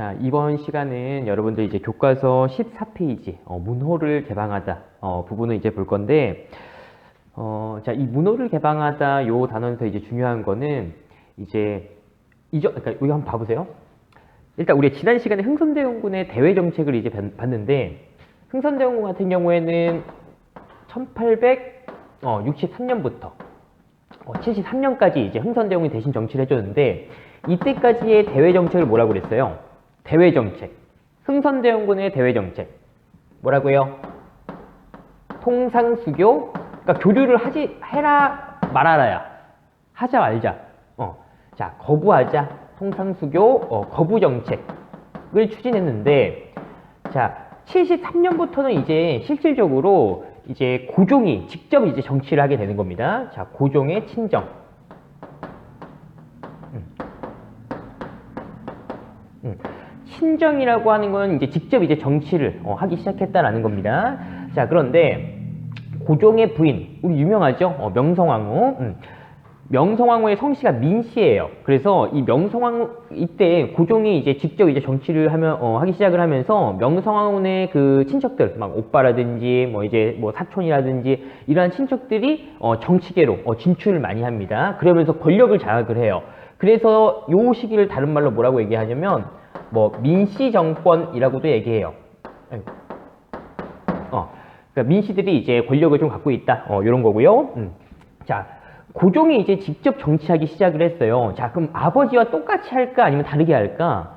자, 이번 시간은 여러분들 이제 교과서 14페이지, 어, 문호를 개방하다, 어, 부분을 이제 볼 건데, 어, 자, 이 문호를 개방하다 요 단원에서 이제 중요한 거는 이제, 이저, 그러니까 여기 한번 봐보세요. 일단 우리 지난 시간에 흥선대원군의 대외 정책을 이제 봤- 봤는데, 흥선대원군 같은 경우에는 1863년부터 73년까지 이제 흥선대원군이 대신 정치를 해줬는데, 이때까지의 대외 정책을 뭐라고 그랬어요? 대외 정책. 흥선대원군의 대외 정책. 뭐라고요? 통상수교. 그러니까 교류를 하지 해라 말아라야. 하자 말자. 어. 자, 거부하자. 통상수교 어, 거부 정책을 추진했는데 자, 73년부터는 이제 실질적으로 이제 고종이 직접 이제 정치를 하게 되는 겁니다. 자, 고종의 친정. 음. 친정이라고 하는 건 이제 직접 이제 정치를 어, 하기 시작했다라는 겁니다. 자, 그런데 고종의 부인, 우리 유명하죠? 어, 명성황후. 음. 명성황후의 성씨가 민씨예요. 그래서 이 명성황후 이때 고종이 이제 직접 이제 정치를 하면 어, 하기 시작을 하면서 명성황후의 그 친척들, 막 오빠라든지 뭐 이제 뭐 사촌이라든지 이러한 친척들이 어, 정치계로 어, 진출을 많이 합니다. 그러면서 권력을 장악을 해요. 그래서 요 시기를 다른 말로 뭐라고 얘기하냐면 뭐 민씨 정권이라고도 얘기해요. 아이고. 어, 그러니까 민씨들이 이제 권력을 좀 갖고 있다. 어, 이런 거고요. 음. 자, 고종이 이제 직접 정치하기 시작을 했어요. 자, 그럼 아버지와 똑같이 할까 아니면 다르게 할까?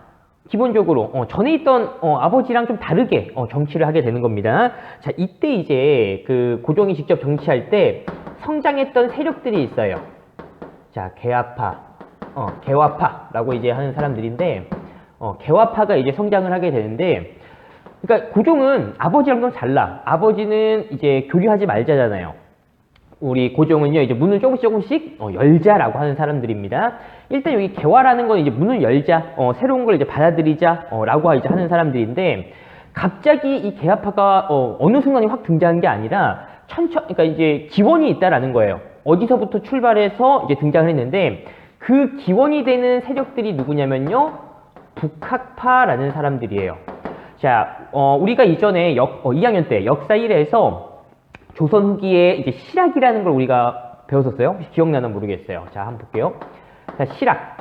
기본적으로 어, 전에 있던 어, 아버지랑 좀 다르게 어, 정치를 하게 되는 겁니다. 자, 이때 이제 그 고종이 직접 정치할 때 성장했던 세력들이 있어요. 자, 개화파, 어, 개화파라고 이제 하는 사람들인데, 어, 개화파가 이제 성장을 하게 되는데, 그러니까 고종은 아버지랑 좀 달라. 아버지는 이제 교류하지 말자잖아요. 우리 고종은요, 이제 문을 조금씩 조금씩 어, 열자라고 하는 사람들입니다. 일단 여기 개화라는 건 이제 문을 열자, 어, 새로운 걸 이제 받아들이자, 어, 라고 이제 하는 사람들인데, 갑자기 이 개화파가 어, 어느 순간에 확 등장한 게 아니라, 천천, 그러니까 이제 기원이 있다라는 거예요. 어디서부터 출발해서 이제 등장을 했는데, 그 기원이 되는 세력들이 누구냐면요, 북학파라는 사람들이에요. 자, 어, 우리가 이전에 역, 어, 2학년 때 역사 1에서 조선 후기에 이제 실학이라는 걸 우리가 배웠었어요. 혹시 기억나나 모르겠어요. 자, 한번 볼게요. 자, 실학.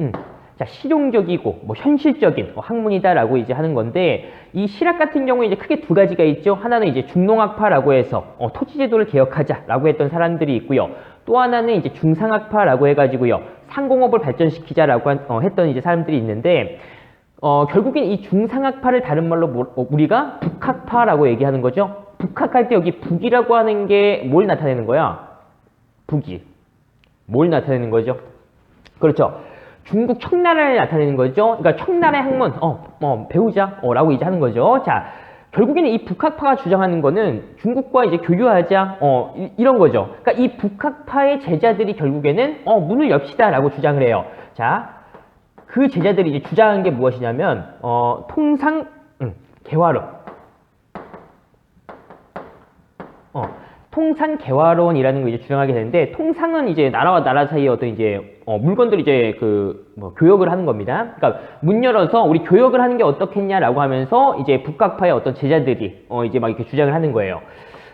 음. 자, 실용적이고 뭐 현실적인 뭐 학문이다라고 이제 하는 건데 이 실학 같은 경우에 이제 크게 두 가지가 있죠. 하나는 이제 중농학파라고 해서 어, 토지 제도를 개혁하자라고 했던 사람들이 있고요. 또 하나는 이제 중상학파라고 해가지고요. 상공업을 발전시키자라고 한- 어, 했던 이제 사람들이 있는데 어, 결국엔 이 중상학파를 다른 말로 뭐- 어, 우리가 북학파라고 얘기하는 거죠. 북학할 때 여기 북이라고 하는 게 뭘 나타내는 거야? 북이. 뭘 나타내는 거죠? 그렇죠. 중국 청나라를 나타내는 거죠. 그러니까 청나라의 학문, 어, 어 배우자, 어, 라고 이제 하는 거죠. 자, 결국에는 이 북학파가 주장하는 거는 중국과 이제 교류하자, 어, 이, 이런 거죠. 그러니까 이 북학파의 제자들이 결국에는, 어, 문을 엽시다, 라고 주장을 해요. 자, 그 제자들이 이제 주장한 게 무엇이냐면, 어, 통상, 음, 개화론. 어, 통상 개화론이라는 걸 이제 주장하게 되는데 통상은 이제 나라와 나라 사이에 어떤 이제 어, 물건들 이제 그 뭐 교역을 하는 겁니다. 그러니까 문 열어서 우리 교역을 하는 게 어떻겠냐라고 하면서 이제 북각파의 어떤 제자들이 어, 이제 막 이렇게 주장을 하는 거예요.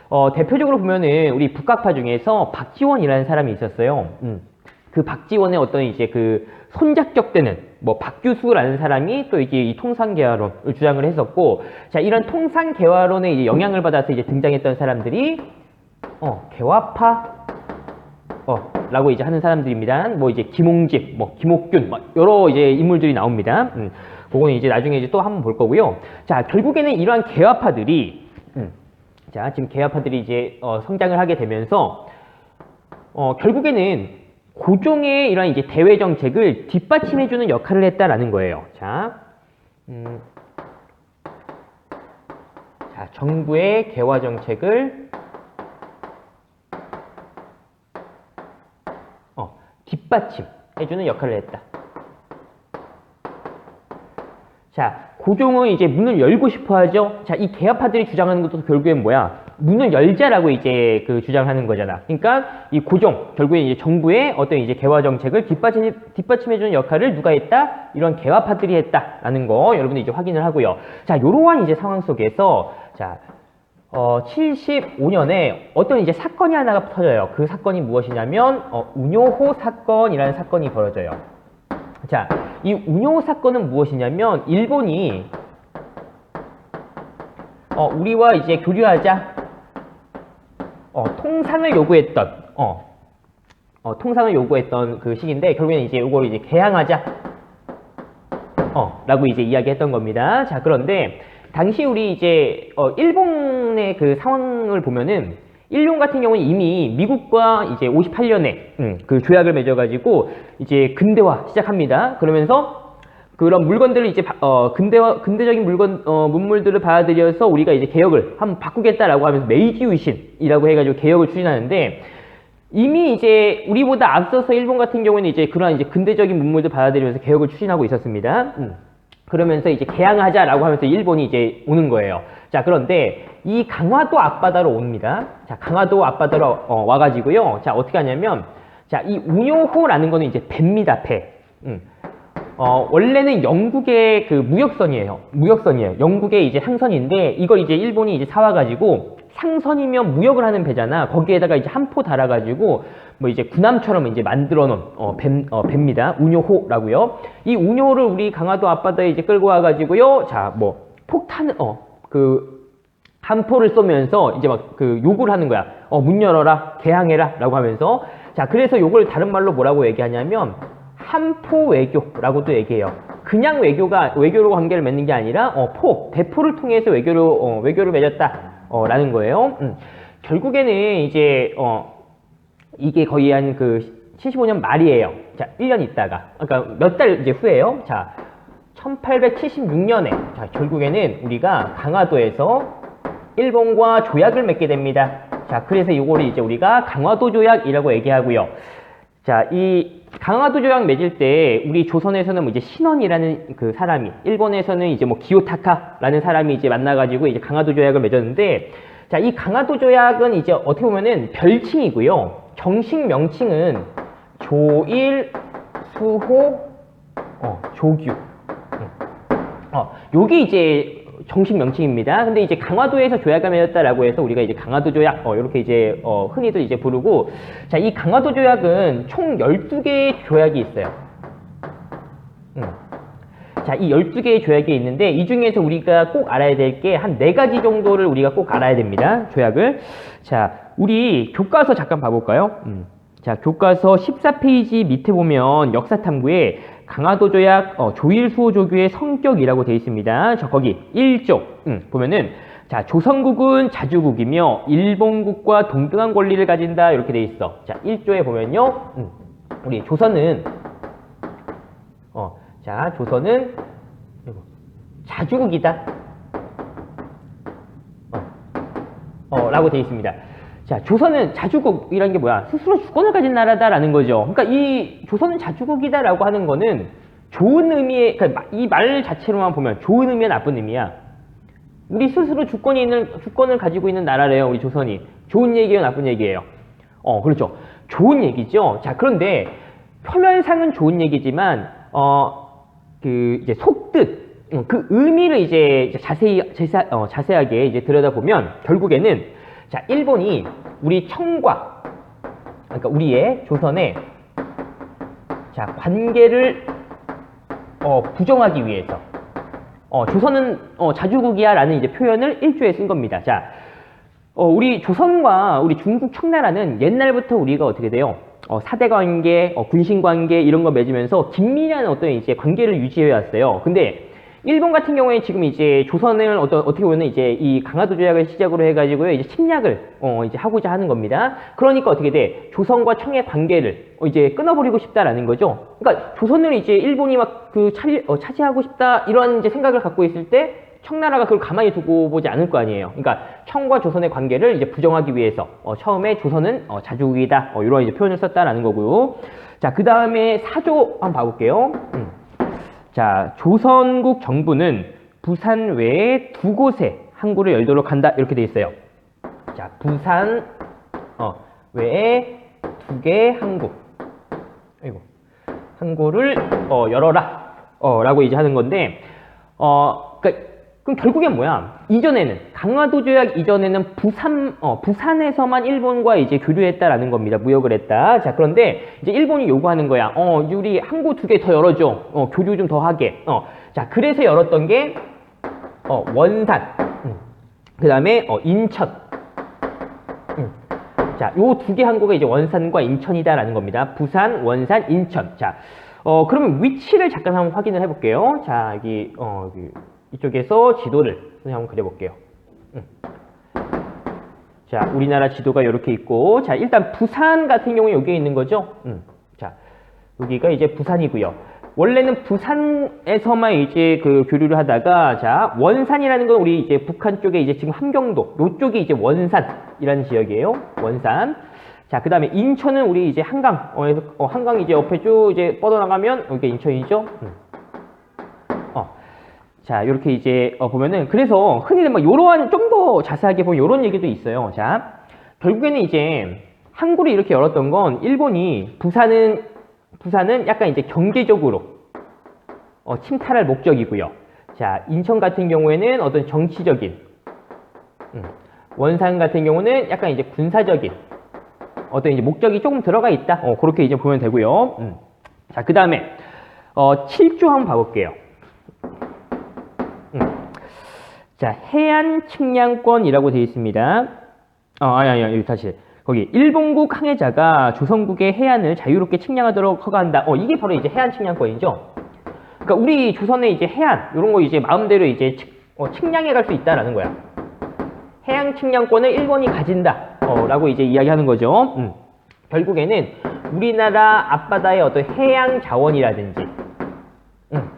어, 대표적으로 보면은 우리 북각파 중에서 박지원이라는 사람이 있었어요. 음. 그 박지원의 어떤 이제 그 손작적되는 뭐 박규수라는 사람이 또 이게 이 통상개화론을 주장을 했었고 자 이런 통상개화론에 이제 영향을 받아서 이제 등장했던 사람들이 어 개화파 어 라고 이제 하는 사람들입니다. 뭐 이제 김홍집, 뭐 김옥균, 막 여러 이제 인물들이 나옵니다. 음, 그거는 이제 나중에 이제 또 한번 볼 거고요. 자 결국에는 이러한 개화파들이 음, 자 지금 개화파들이 이제 어, 성장을 하게 되면서 어, 결국에는 고종의 이러한 이제 대외 정책을 뒷받침해주는 역할을 했다라는 거예요. 자, 음, 자 정부의 개화 정책을 어, 뒷받침 해주는 역할을 했다. 자, 고종은 이제 문을 열고 싶어 하죠. 자, 이 개화파들이 주장하는 것도 결국엔 뭐야? 문을 열자라고 이제 그 주장하는 거잖아. 그러니까 이 고종 결국에 이제 정부의 어떤 이제 개화 정책을 뒷받침 뒷받침해주는 역할을 누가 했다? 이런 개화파들이 했다라는 거 여러분들 이제 확인을 하고요. 자, 이러한 이제 상황 속에서 자. 어, 75년에 어떤 이제 사건이 하나가 터져요. 그 사건이 무엇이냐면, 어, 운요호 사건이라는 사건이 벌어져요. 자, 이 운요 사건은 무엇이냐면 일본이 어, 우리와 이제 교류하자 어, 통상을 요구했던 어, 어, 통상을 요구했던 그 시기인데 결국에는 이제 이걸 이제 개항하자 어, 라고 이제 이야기했던 겁니다. 자, 그런데 당시 우리 이제 어, 일본의 그 상황을 보면은 일본 같은 경우는 이미 미국과 이제 58년에 음, 그 조약을 맺어가지고 이제 근대화 시작합니다. 그러면서 그런 물건들을 이제 바- 어, 근대화 근대적인 물건 어, 문물들을 받아들여서 우리가 이제 개혁을 한번 바꾸겠다라고 하면서 메이지 유신이라고 해가지고 개혁을 추진하는데 이미 이제 우리보다 앞서서 일본 같은 경우에는 이제 그러한 이제 근대적인 문물들 받아들이면서 개혁을 추진하고 있었습니다. 음. 그러면서 이제 개항하자라고 하면서 일본이 이제 오는 거예요. 자, 그런데 이 강화도 앞바다로 옵니다. 자, 강화도 앞바다로 어, 와가지고요. 자, 어떻게 하냐면, 자, 이 운요호라는 거는 이제 배입니다, 배. 음. 어, 원래는 영국의 그 무역선이에요. 무역선이에요. 영국의 이제 상선인데, 이걸 이제 일본이 이제 사와가지고, 상선이면 무역을 하는 배잖아. 거기에다가 이제 한 포 달아가지고, 뭐 이제 군함처럼 이제 만들어 놓은, 어, 배, 어, 배입니다. 운요호라고요. 이 운요호를 우리 강화도 앞바다에 이제 끌고 와가지고요. 자, 뭐, 폭탄, 어, 그, 한 포를 쏘면서 이제 막 그 욕을 하는 거야. 어, 문 열어라, 개항해라, 라고 하면서. 자, 그래서 요걸 다른 말로 뭐라고 얘기하냐면, 한포 외교라고도 얘기해요. 그냥 외교가, 외교로 관계를 맺는 게 아니라, 어, 포, 대포를 통해서 외교로, 어, 외교를 맺었다, 어, 라는 거예요. 음. 결국에는 이제, 어, 이게 거의 한 그 75년 말이에요. 자, 1년 있다가. 그러니까 몇 달 이제 후에요. 자, 1876년에 자, 결국에는 우리가 강화도에서 일본과 조약을 맺게 됩니다. 자, 그래서 이거를 이제 우리가 강화도 조약이라고 얘기하고요. 자, 이 강화도 조약 맺을 때 우리 조선에서는 뭐 이제 신원이라는 그 사람이, 일본에서는 이제 뭐 기요타카라는 사람이 이제 만나가지고 이제 강화도 조약을 맺었는데, 자, 이 강화도 조약은 이제 어떻게 보면은 별칭이고요. 정식 명칭은 조일, 수호, 어, 조규. 어, 요게 이제 정식 명칭입니다. 근데 이제 강화도에서 조약을 맺었다라고 해서 우리가 이제 강화도 조약, 어, 이렇게 이제, 어, 흔히도 이제 부르고, 자, 이 강화도 조약은 총 12개의 조약이 있어요. 음. 자, 이 12개의 조약이 있는데, 이 중에서 우리가 꼭 알아야 될 게한 네가지 정도를 우리가 꼭 알아야 됩니다. 조약을. 자, 우리 교과서 잠깐 봐볼까요? 음. 자, 교과서 14페이지 밑에 보면 역사 탐구에 강화도 조약 어, 조일 수호 조규의 성격이라고 되어 있습니다. 저 거기 1조 음, 보면은 자 조선국은 자주국이며 일본국과 동등한 권리를 가진다 이렇게 되어 있어. 자 1조에 보면요, 음, 우리 조선은 어, 자 조선은 자주국이다. 어, 어, 라고 되어 있습니다. 자, 조선은 자주국이라는 게 뭐야? 스스로 주권을 가진 나라다라는 거죠. 그러니까 이 조선은 자주국이다라고 하는 거는 좋은 의미의, 그러니까 이 말 자체로만 보면 좋은 의미야, 나쁜 의미야. 우리 스스로 주권이 있는, 주권을 가지고 있는 나라래요, 우리 조선이. 좋은 얘기예요, 나쁜 얘기예요? 어, 그렇죠. 좋은 얘기죠. 자, 그런데 표면상은 좋은 얘기지만, 어, 그, 이제 속뜻, 음, 그 의미를 이제 자세히, 자세, 어, 자세하게 이제 들여다보면 결국에는 자, 일본이 우리 청과, 그러니까 우리의 조선의 자, 관계를 어, 부정하기 위해서 어, 조선은 어, 자주국이야 라는 이제 표현을 일조에 쓴 겁니다. 자, 어, 우리 조선과 우리 중국 청나라는 옛날부터 우리가 어떻게 돼요? 어, 사대 관계, 어, 군신 관계 이런 거 맺으면서 긴밀한 어떤 이제 관계를 유지해 왔어요. 근데 일본 같은 경우에 지금 이제 조선을 어떤 어떻게 보면 이제 이 강화도 조약을 시작으로 해가지고요 이제 침략을 어 이제 하고자 하는 겁니다. 그러니까 어떻게 돼? 조선과 청의 관계를 어 이제 끊어버리고 싶다라는 거죠. 그러니까 조선을 이제 일본이 막 그 차지하고 싶다 이런 이제 생각을 갖고 있을 때 청나라가 그걸 가만히 두고 보지 않을 거 아니에요. 그러니까 청과 조선의 관계를 이제 부정하기 위해서 어, 처음에 조선은 어, 자주국이다 어, 이런 이제 표현을 썼다라는 거고요. 자, 그 다음에 사조 한번 봐볼게요. 음. 자, 조선국 정부는 부산 외에 두 곳에 항구를 열도록 한다 이렇게 돼 있어요. 자, 부산 어, 외에 두개 항구. 아이고. 항구를 어, 열어라. 어, 라고 이제 하는 건데 어, 그러니까 그럼 결국엔 뭐야? 이전에는 강화도 조약 이전에는 부산 어, 부산에서만 일본과 이제 교류했다라는 겁니다. 무역을 했다. 자 그런데 이제 일본이 요구하는 거야. 어 우리 항구 두 개 더 열어줘. 어 교류 좀 더 하게. 어 자 그래서 열었던 게 어, 원산. 음. 그 다음에 어, 인천. 음. 자, 요 두 개 항구가 이제 원산과 인천이다라는 겁니다. 부산, 원산, 인천. 자, 어, 그러면 위치를 잠깐 한번 확인을 해볼게요. 자, 여기, 어, 여기 이쪽에서 지도를 한번 그려볼게요. 음. 자, 우리나라 지도가 이렇게 있고, 자, 일단 부산 같은 경우에 여기에 있는 거죠. 음. 자, 여기가 이제 부산이고요. 원래는 부산에서만 이제 그 교류를 하다가 자 원산이라는 건 우리 이제 북한 쪽에 이제 지금 함경도 요쪽이 이제 원산이라는 지역이에요. 원산. 자 그 다음에 인천은 우리 이제 한강 어에서 어, 한강 이제 옆에 쭉 이제 뻗어나가면 여기 인천이죠. 음. 어. 자 이렇게 이제 어, 보면은 그래서 흔히들 막 요러한 좀 더 자세하게 보면 요런 얘기도 있어요. 자 결국에는 이제 항구를 이렇게 열었던 건 일본이 부산은 부산은 약간 이제 경제적으로 어, 침탈할 목적이고요. 자, 인천 같은 경우에는 어떤 정치적인, 음, 원산 같은 경우는 약간 이제 군사적인 어떤 이제 목적이 조금 들어가 있다. 어, 그렇게 이제 보면 되고요. 음. 자, 그 다음에 어, 7조 한번 봐볼게요. 음. 자, 해안 측량권이라고 되어 있습니다. 어, 아니, 아니, 여기 다시. 거기 일본국 항해자가 조선국의 해안을 자유롭게 측량하도록 허가한다. 어 이게 바로 이제 해안 측량권이죠. 그러니까 우리 조선의 이제 해안 이런 거 이제 마음대로 이제 측, 어, 측량해 갈 수 있다라는 거야. 해양 측량권을 일본이 가진다라고 이제 이야기하는 거죠. 음. 결국에는 우리나라 앞바다의 어떤 해양 자원이라든지, 음.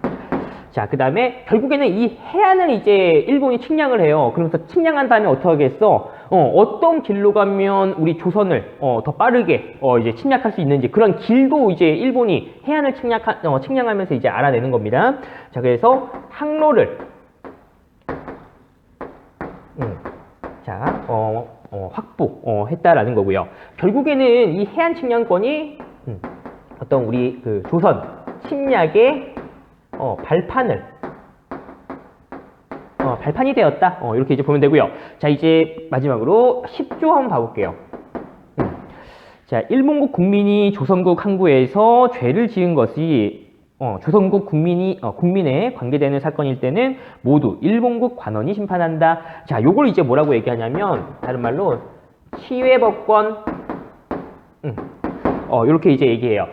자, 그 다음에 결국에는 이 해안을 이제 일본이 측량을 해요. 그러면서 측량한 다음에 어떻게 하겠어? 어, 어떤 길로 가면 우리 조선을 어, 더 빠르게 어, 이제 침략할 수 있는지 그런 길도 이제 일본이 해안을 측량, 어, 측량하면서 이제 알아내는 겁니다. 자, 그래서 항로를 음, 자, 어, 어, 확보했다라는 거고요. 결국에는 이 해안 측량권이 음, 어떤 우리 그 조선 침략의 어, 발판을 어, 발판이 되었다. 어, 이렇게 이제 보면 되고요. 자, 이제 마지막으로 10조 한번 봐볼게요. 음. 자, 일본국 국민이 조선국 항구에서 죄를 지은 것이 어, 조선국 국민이 어, 국민에 관계되는 사건일 때는 모두 일본국 관원이 심판한다. 자, 요걸 이제 뭐라고 얘기하냐면 다른 말로 치외법권 음. 어, 이렇게 이제 얘기해요.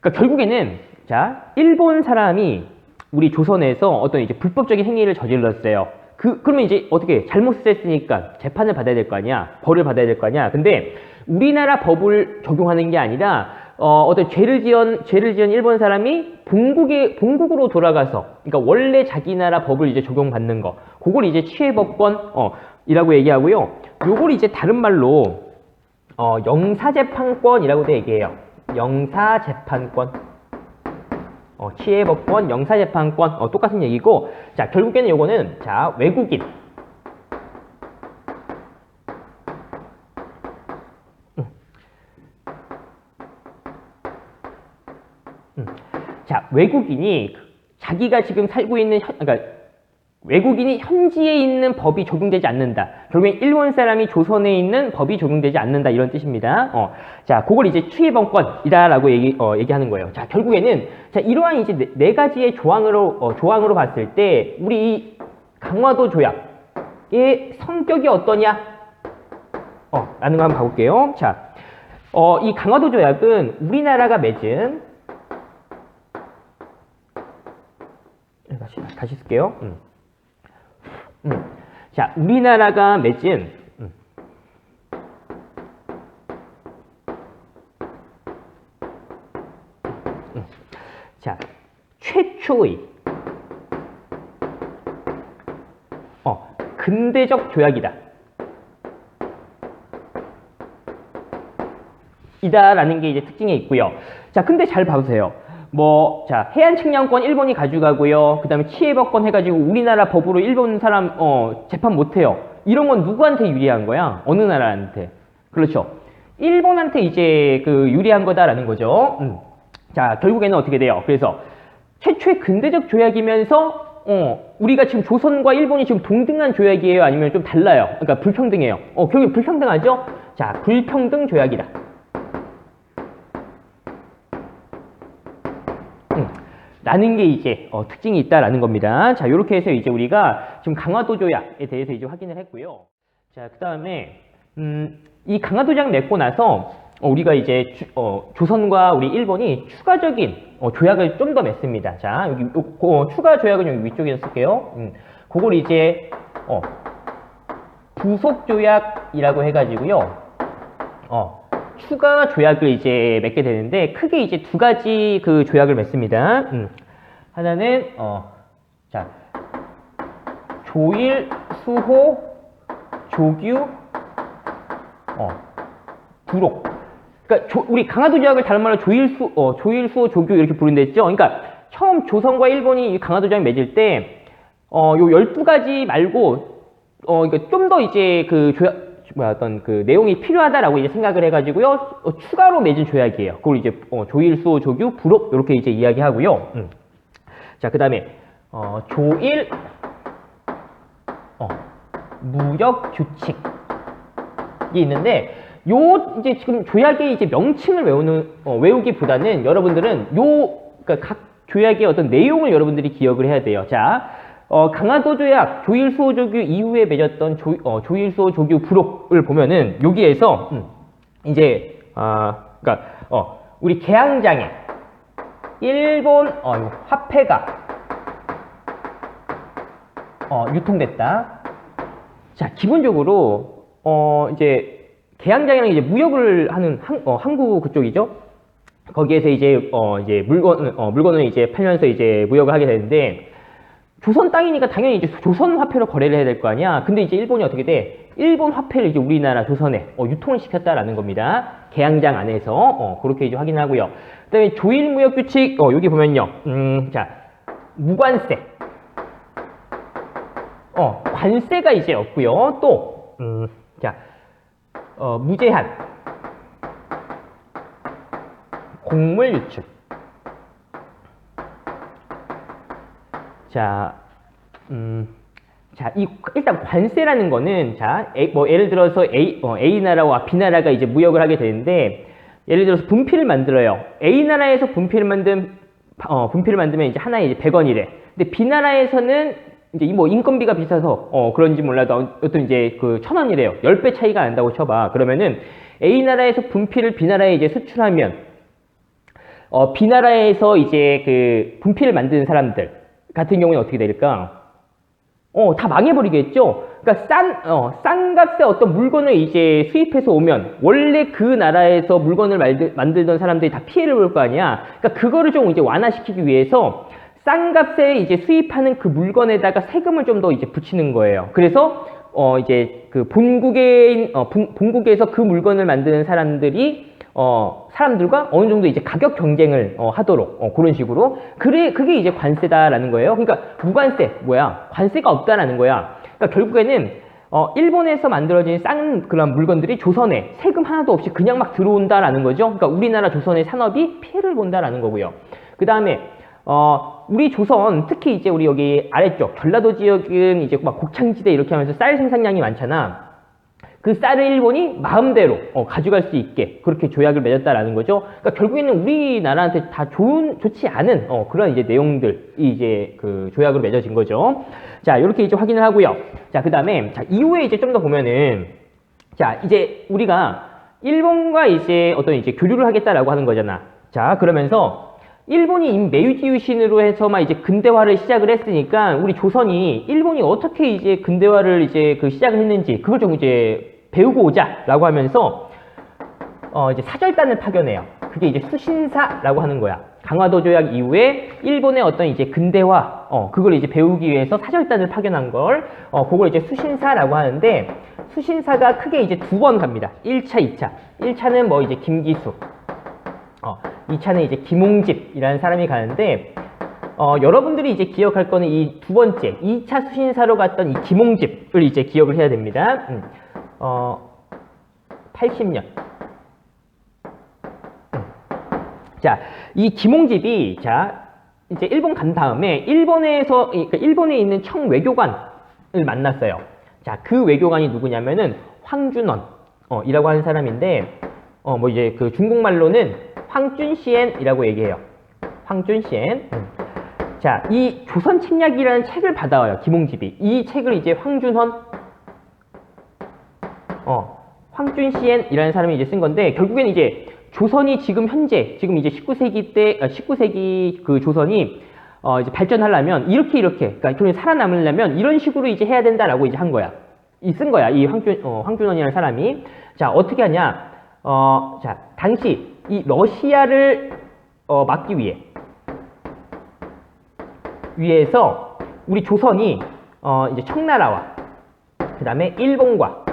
그러니까 결국에는 자, 일본 사람이 우리 조선에서 어떤 이제 불법적인 행위를 저질렀어요. 그, 그러면 이제 어떻게 잘못을 했으니까 재판을 받아야 될 거 아니야? 벌을 받아야 될 거 아니야? 근데 우리나라 법을 적용하는 게 아니라 어, 어떤 죄를 지은, 죄를 지은 일본 사람이 본국에, 본국으로 돌아가서, 그러니까 원래 자기 나라 법을 이제 적용받는 거. 그걸 이제 취해법권, 어, 이라고 얘기하고요. 요걸 이제 다른 말로, 어, 영사재판권이라고도 얘기해요. 영사재판권. 어, 치해법권, 영사재판권 어, 똑같은 얘기고 자 결국에는 요거는 자 외국인 음. 음. 자 외국인이 자기가 지금 살고 있는 현, 그러니까 외국인이 현지에 있는 법이 적용되지 않는다. 결국엔 일본 사람이 조선에 있는 법이 적용되지 않는다. 이런 뜻입니다. 어, 자, 그걸 이제 추위번권이다라고 얘기, 어, 얘기하는 거예요. 자, 결국에는, 자, 이러한 이제 네, 네 가지의 조항으로, 어, 조항으로 봤을 때, 우리 이 강화도 조약의 성격이 어떠냐? 어, 라는 거 한번 봐볼게요. 자, 어, 이 강화도 조약은 우리나라가 맺은, 다시, 다시 쓸게요. 음. 음. 자, 우리나라가 맺은 음. 음. 자, 최초의 어, 근대적 조약이다. 이다라는 게 이제 특징이 있고요. 자, 근데 잘 봐보세요. 뭐, 자, 해안 측량권 일본이 가져가고요. 그 다음에 치해법권 해가지고 우리나라 법으로 일본 사람, 어, 재판 못해요. 이런 건 누구한테 유리한 거야? 어느 나라한테? 그렇죠. 일본한테 이제 그 유리한 거다라는 거죠. 음. 자, 결국에는 어떻게 돼요? 그래서 최초의 근대적 조약이면서 어, 우리가 지금 조선과 일본이 지금 동등한 조약이에요? 아니면 좀 달라요? 그러니까 불평등해요. 어, 결국 불평등하죠? 자, 불평등 조약이다. 음, 라는 게 이제 어, 특징이 있다라는 겁니다. 자, 이렇게 해서 이제 우리가 지금 강화도 조약에 대해서 이제 확인을 했고요. 자, 그 다음에 음, 이 강화도 조약 맺고 나서 어, 우리가 이제 주- 어, 조선과 우리 일본이 추가적인 어, 조약을 좀더 맺습니다. 자, 여기 요- 그, 추가 조약은 여기 위쪽에 쓸게요. 음, 그걸 이제 어, 부속 조약이라고 해가지고요. 어, 추가 조약을 이제 맺게 되는데 크게 이제 두 가지 그 조약을 맺습니다. 음. 하나는 어, 자 조일 수호 조규 어 부록 그러니까 조- 우리 강화도 조약을 다른 말로 조일수 어, 조일수호 조규 이렇게 부른댔죠. 그러니까 처음 조선과 일본이 이 강화도 조약 맺을 때 어, 요 12가지 말고 어, 이거 좀더 이제 그 조약, 뭐야, 어떤 그 내용이 필요하다라고 이제 생각을 해가지고요, 어, 추가로 맺은 조약이에요. 그걸 이제 어, 조일수, 조규, 부록, 이렇게 이제 이야기하고요. 음. 자, 그 다음에, 어, 조일, 어, 무역 규칙이 있는데, 요, 이제 지금 조약의 이제 명칭을 외우는, 어, 외우기보다는 여러분들은 요, 그러니까 각 조약의 어떤 내용을 여러분들이 기억을 해야 돼요. 자, 어, 강화도 조약, 조일수호 조규 이후에 맺었던 조, 어, 조일수호 조규 부록을 보면은 여기에서 음, 이제 아, 그러니까 어, 우리 개항장에 일본 어, 요 화폐가 어, 유통됐다. 자, 기본적으로 어, 이제 개항장이랑 이제 무역을 하는 항, 어, 항구 그쪽이죠. 거기에서 이제 어, 이제 물건 어, 물건을 이제 팔면서 이제 무역을 하게 되는데 조선 땅이니까 당연히 이제 조선 화폐로 거래를 해야 될 거 아니야. 근데 이제 일본이 어떻게 돼? 일본 화폐를 이제 우리나라 조선에 어, 유통을 시켰다라는 겁니다. 개항장 안에서 어, 그렇게 이제 확인하고요. 그다음에 조일 무역 규칙 어, 여기 보면요. 음, 자 무관세. 어, 관세가 이제 없고요. 또 음, 자 어, 무제한 곡물 유출. 자, 음, 자, 이 일단 관세라는 거는 자, A, 뭐 예를 들어서 A, 어, A 나라와 B 나라가 이제 무역을 하게 되는데 예를 들어서 분필을 만들어요. A 나라에서 분필을 만든 어, 분필을 만들면 이제 하나에 이제 100원이래. 근데 B 나라에서는 이제 이뭐 인건비가 비싸서 어 그런지 몰라도 어떤 이제 그 천 원이래요. 10배 차이가 난다고 쳐봐. 그러면은 A 나라에서 분필을 B 나라에 이제 수출하면 어, 비나라에서 이제 그 분필을 만드는 사람들 같은 경우는 어떻게 될까? 어, 다 망해버리겠죠? 그러니까 싼, 어, 싼 값에 어떤 물건을 이제 수입해서 오면 원래 그 나라에서 물건을 말들, 만들던 사람들이 다 피해를 볼 거 아니야? 그러니까 그거를 좀 이제 완화시키기 위해서 싼 값에 이제 수입하는 그 물건에다가 세금을 좀 더 이제 붙이는 거예요. 그래서 어, 이제 그 본국에, 어, 본, 본국에서 그 물건을 만드는 사람들이 어, 사람들과 어느 정도 이제 가격 경쟁을 어, 하도록 어, 그런 식으로 그래 그게 이제 관세다라는 거예요. 그러니까 무관세 뭐야? 관세가 없다라는 거야. 그러니까 결국에는 어, 일본에서 만들어진 싼 그런 물건들이 조선에 세금 하나도 없이 그냥 막 들어온다라는 거죠. 그러니까 우리나라 조선의 산업이 피해를 본다라는 거고요. 그 다음에 어, 우리 조선 특히 이제 우리 여기 아래쪽 전라도 지역은 이제 막 곡창지대 이렇게 하면서 쌀 생산량이 많잖아. 그 쌀을 일본이 마음대로 어, 가져갈 수 있게 그렇게 조약을 맺었다라는 거죠. 그러니까 결국에는 우리나라한테 다 좋은 좋지 않은 어, 그런 이제 내용들이 이제 그 조약으로 맺어진 거죠. 자 이렇게 이제 확인을 하고요. 자 그다음에 자 이후에 이제 좀 더 보면은 자 이제 우리가 일본과 이제 어떤 이제 교류를 하겠다라고 하는 거잖아. 자 그러면서 일본이 임 메이지 유신으로 해서만 이제 근대화를 시작을 했으니까 우리 조선이 일본이 어떻게 이제 근대화를 이제 그 시작을 했는지 그걸 좀 이제 배우고 오자라고 하면서 어 이제 사절단을 파견해요. 그게 이제 수신사라고 하는 거야. 강화도 조약 이후에 일본의 어떤 이제 근대화 어 그걸 이제 배우기 위해서 사절단을 파견한 걸 어 그걸 이제 수신사라고 하는데 수신사가 크게 이제 두 번 갑니다. 1차, 2차. 1차는 뭐 이제 김기수 어, 2차는 이제 김홍집이라는 사람이 가는데 어, 여러분들이 이제 기억할 거는 이 두 번째 2차 수신사로 갔던 이 김홍집을 이제 기억을 해야 됩니다. 음, 어, 80년. 자, 이 김홍집이 자 이제 일본 간 다음에 일본에서 그러니까 일본에 있는 청 외교관을 만났어요. 자, 그 외교관이 누구냐면은 황준원 어, 이라고 하는 사람인데 어, 뭐 이제 그 중국말로는 황준시엔이라고 얘기해요. 황준시엔. 음. 자, 이 조선 책략이라는 책을 받아와요. 김홍집이. 이 책을 이제 황준헌 어, 황준 시엔이라는 사람이 이제 쓴 건데 결국엔 이제 조선이 지금 현재 지금 이제 19세기 때 아, 19세기 그 조선이 어 이제 발전하려면 이렇게 이렇게 그러니까 결국엔 살아남으려면 이런 식으로 이제 해야 된다라고 이제 한 거야. 이 쓴 거야. 이 황준 어, 황준원이라는 사람이 자 어떻게 하냐? 어 자 당시 이 러시아를 어 막기 위해 위해서 우리 조선이 어 이제 청나라와 그 다음에 일본과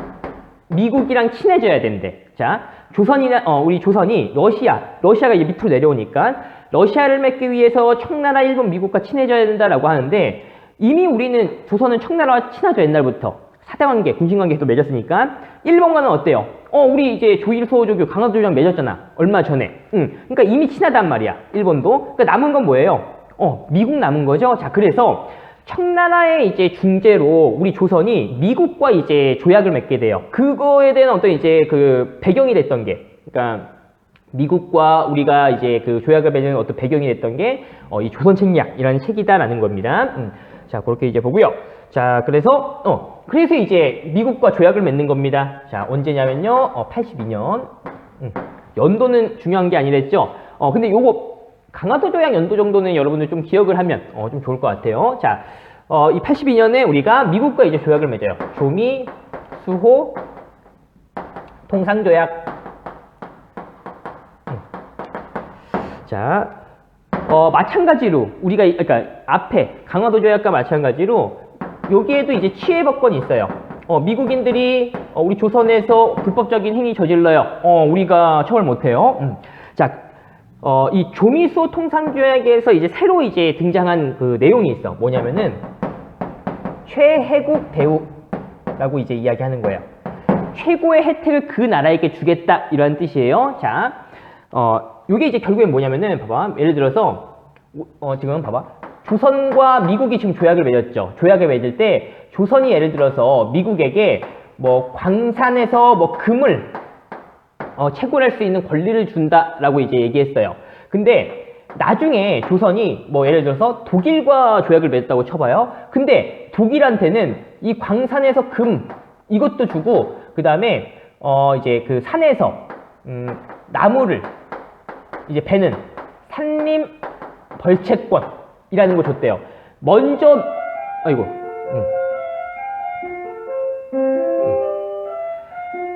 미국이랑 친해져야 된대. 자, 조선이나 어, 우리 조선이 러시아, 러시아가 이제 밑으로 내려오니까 러시아를 맺기 위해서 청나라, 일본, 미국과 친해져야 된다라고 하는데 이미 우리는 조선은 청나라와 친하죠 옛날부터 사대관계, 군신관계도 맺었으니까 일본과는 어때요? 어, 우리 이제 조일소조교 강화도조랑 맺었잖아 얼마 전에. 응, 그러니까 이미 친하단 말이야 일본도. 그러니까 남은 건 뭐예요? 어, 미국 남은 거죠. 자, 그래서 청나라의 이제 중재로 우리 조선이 미국과 이제 조약을 맺게 돼요. 그거에 대한 어떤 이제 그 배경이 됐던 게, 그러니까 미국과 우리가 이제 그 조약을 맺는 어떤 배경이 됐던 게, 어, 이 조선 책략이라는 책이다라는 겁니다. 음. 자, 그렇게 이제 보고요. 자, 그래서, 어, 그래서 이제 미국과 조약을 맺는 겁니다. 자, 언제냐면요, 어, 82년. 음. 연도는 중요한 게 아니랬죠. 어, 근데 요거 강화도 조약 연도 정도는 여러분들 좀 기억을 하면 어, 좀 좋을 것 같아요. 자, 어, 이 82년에 우리가 미국과 이제 조약을 맺어요. 조미, 수호, 통상 조약. 음. 자, 어, 마찬가지로 우리가 이- 그러니까 앞에 강화도 조약과 마찬가지로 여기에도 이제 치해법권이 있어요. 어, 미국인들이 어, 우리 조선에서 불법적인 행위 저질러요. 어, 우리가 처벌 못해요. 음. 자, 어, 이 조미수 통상조약에서 이제 새로 이제 등장한 그 내용이 있어. 뭐냐면은 최혜국 대우라고 이제 이야기하는 거예요. 최고의 혜택을 그 나라에게 주겠다 이런 뜻이에요. 자, 어, 이게 이제 결국엔 뭐냐면은 봐봐. 예를 들어서 어, 지금 봐봐. 조선과 미국이 지금 조약을 맺었죠. 조약을 맺을 때 조선이 예를 들어서 미국에게 뭐 광산에서 뭐 금을 어, 채굴할 수 있는 권리를 준다라고 이제 얘기했어요. 근데 나중에 조선이 뭐 예를 들어서 독일과 조약을 맺었다고 쳐봐요. 근데 독일한테는 이 광산에서 금 이것도 주고 그 다음에 어 이제 그 산에서 음, 나무를 이제 베는 산림 벌채권이라는 거 줬대요. 먼저 아이고 음.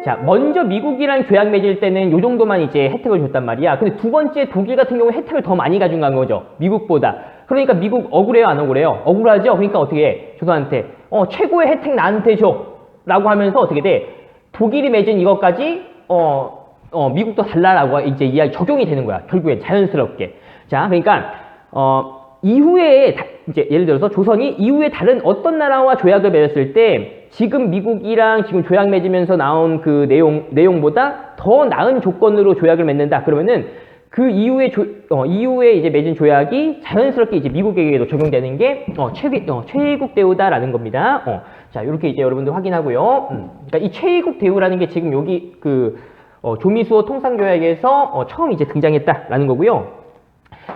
자, 먼저 미국이랑 조약 맺을 때는 요 정도만 이제 혜택을 줬단 말이야. 근데 두 번째 독일 같은 경우에 혜택을 더 많이 가져간 거죠. 미국보다. 그러니까 미국 억울해요, 안 억울해요? 억울하죠? 그러니까 어떻게 해? 조선한테, 어, 최고의 혜택 나한테 줘. 라고 하면서 어떻게 돼? 독일이 맺은 이것까지, 어, 어, 미국도 달라라고 이제 이야기 적용이 되는 거야. 결국엔 자연스럽게. 자, 그러니까, 어, 이후에, 다- 이제 예를 들어서 조선이 이후에 다른 어떤 나라와 조약을 맺었을 때 지금 미국이랑 지금 조약 맺으면서 나온 그 내용, 내용보다 더 나은 조건으로 조약을 맺는다. 그러면은 그 이후에 조, 어, 이후에 이제 맺은 조약이 자연스럽게 이제 미국에게도 적용되는 게 어, 최, 어, 최국 대우다라는 겁니다. 어, 자, 이렇게 이제 여러분들 확인하고요. 음, 그러니까 이 최국 대우라는 게 지금 여기 그 어, 조미수호 통상조약에서 어, 처음 이제 등장했다라는 거고요.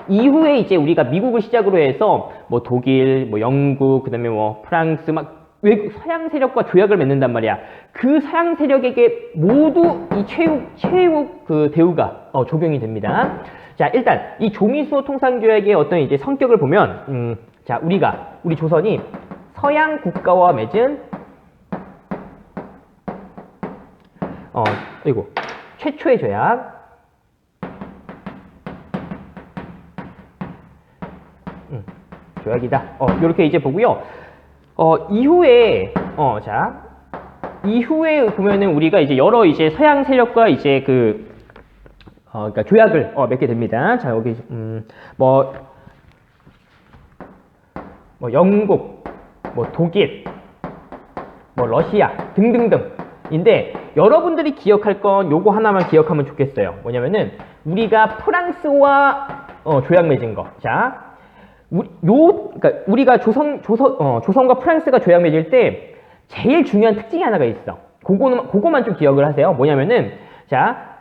이후에 이제 우리가 미국을 시작으로 해서 뭐 독일, 뭐 영국, 그다음에 뭐 프랑스 막 외국 서양 세력과 조약을 맺는단 말이야. 그 서양 세력에게 모두 이 최국 최국 그 대우가 어, 적용이 됩니다. 자 일단 이 조미수 통상 조약의 어떤 이제 성격을 보면 음, 자 우리가 우리 조선이 서양 국가와 맺은 어 이거 최초의 조약 조약이다. 어, 이렇게 이제 보고요. 어, 이후에, 어, 자, 이후에 보면은 우리가 이제 여러 이제 서양 세력과 이제 그, 어, 그러니까 조약을 어, 맺게 됩니다. 자, 여기, 음, 뭐, 뭐 영국, 뭐 독일, 뭐 러시아 등등등인데 여러분들이 기억할 건 요거 하나만 기억하면 좋겠어요. 뭐냐면은 우리가 프랑스와 어, 조약 맺은 거. 자, 우리, 요, 그러니까 우리가 조선, 조선, 어, 조선과 프랑스가 조약 맺을 때 제일 중요한 특징이 하나가 있어. 그거는, 그거만 좀 기억을 하세요. 뭐냐면은, 자,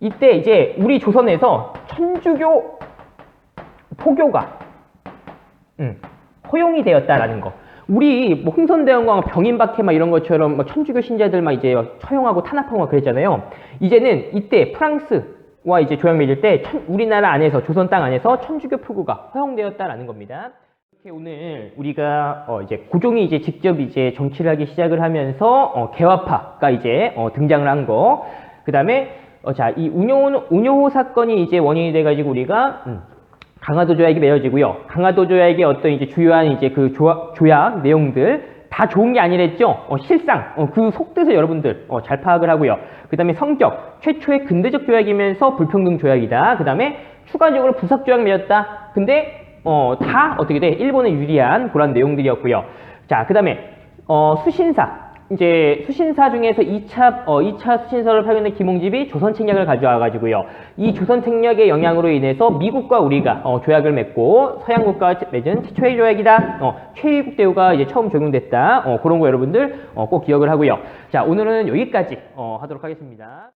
이때 이제 우리 조선에서 천주교 포교가, 음, 허용이 되었다라는 거. 우리 뭐 흥선대원과 병인박해 막 이런 것처럼 막 천주교 신자들 막 이제 막 처형하고 탄압하고 막 그랬잖아요. 이제는 이때 프랑스 와 이제 조약 맺을 때 천- 우리나라 안에서 조선 땅 안에서 천주교 표구가 허용되었다라는 겁니다. 이렇게 오늘 우리가 어 이제 고종이 이제 직접 이제 정치를 하기 시작을 하면서 어 개화파가 이제 어 등장을 한 거. 그다음에 어 자이 운용호 운용호 사건이 이제 원인이 돼 가지고 우리가 음, 강화도 조약이 맺어지고요. 강화도 조약의 어떤 이제 주요한 이제 그 조약, 조약 내용들 다 좋은 게 아니랬죠. 어, 실상 어, 그 속뜻을 여러분들 어, 잘 파악을 하고요. 그 다음에 성격 최초의 근대적 조약이면서 불평등 조약이다. 그 다음에 추가적으로 부삭 조약 맺었다. 근데 어, 다 어떻게 돼? 일본에 유리한 그런 내용들이었고요. 자, 그 다음에 어, 수신사 이제 수신사 중에서 2차, 어, 2차 수신사를 파견된 김홍집이 조선 책략을 가져와 가지고요. 이 조선 책략의 영향으로 인해서 미국과 우리가 어, 조약을 맺고 서양 국가와 맺은 최초의 조약이다. 어, 최의국 대우가 이제 처음 적용됐다. 어, 그런 거 여러분들 어, 꼭 기억을 하고요. 자, 오늘은 여기까지 어, 하도록 하겠습니다.